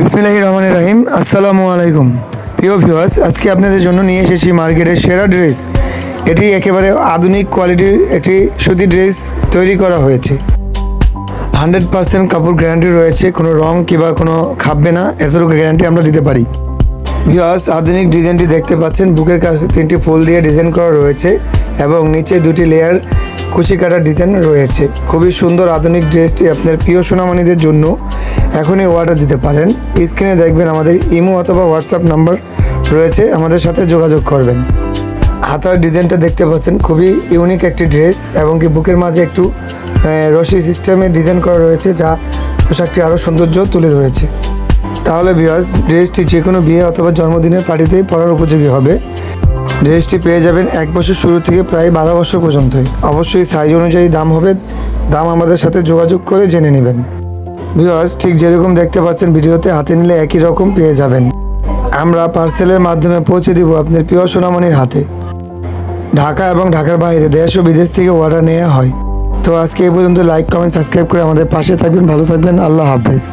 বিসমিল্লাহ রহমান রাহিম। আসসালামু আলাইকুম। প্রিয় ভিউয়ার্স আজকে আপনাদের জন্য নিয়ে এসেছি মার্কেটের সেরা ড্রেস। এটি একেবারে আধুনিক কোয়ালিটির একটি সুতি ড্রেস তৈরি করা হয়েছে। হান্ড্রেড পার্সেন্ট কাপড় গ্যারান্টি রয়েছে, কোনো রং কিংবা কোনো খাববে না, এতটুকু গ্যারান্টি আমরা দিতে পারি। ভিউয়ার্স আধুনিক ডিজাইনটি দেখতে পাচ্ছেন, বুকের কাছে তিনটি ফুল দিয়ে ডিজাইন করা রয়েছে এবং নিচে দুটি লেয়ার কুশি কাটা ডিজাইন রয়েছে। খুবই সুন্দর আধুনিক ড্রেসটি আপনার প্রিয় সোনামণিদের জন্য। এখনই অর্ডার দিতে পারেন। স্ক্রিনে দেখবেন আমাদের ইমো অথবা হোয়াটসঅ্যাপ নাম্বার রয়েছে, আমাদের সাথে যোগাযোগ করবেন। হাতার ডিজাইনটা দেখতে পাচ্ছেন, খুবই ইউনিক একটি ড্রেস এবং কি বুকের মাঝে একটু রশি সিস্টেমে ডিজাইন করা রয়েছে, যা পোশাকটি আরও সৌন্দর্য তুলে ধরেছে। তাহলে বিয়াস ড্রেসটি যে কোনো বিয়ে অথবা জন্মদিনের পার্টিতেই পরার উপযোগী হবে। ড্রেসটি পেয়ে যাবেন এক বছর শুরু থেকে প্রায় বারো বছর পর্যন্তই। অবশ্যই সাইজ অনুযায়ী দাম হবে, দাম আমাদের সাথে যোগাযোগ করে জেনে নেবেন। ভিউয়ার্স ঠিক যেরকম দেখতে পাচ্ছেন ভিডিওতে, হাতে নিলে একই রকম পেয়ে যাবেন। আমরা পার্সেলের মাধ্যমে পৌঁছে দিব আপনার প্রিয় সোনামণির হাতে। ঢাকা এবং ঢাকার বাইরে দেশ ও বিদেশ থেকে অর্ডার নেওয়া হয়। তো আজকে এই পর্যন্ত লাইক কমেন্ট সাবস্ক্রাইব করে আমাদের পাশে থাকবেন। ভালো থাকবেন। আল্লাহ হাফেজ।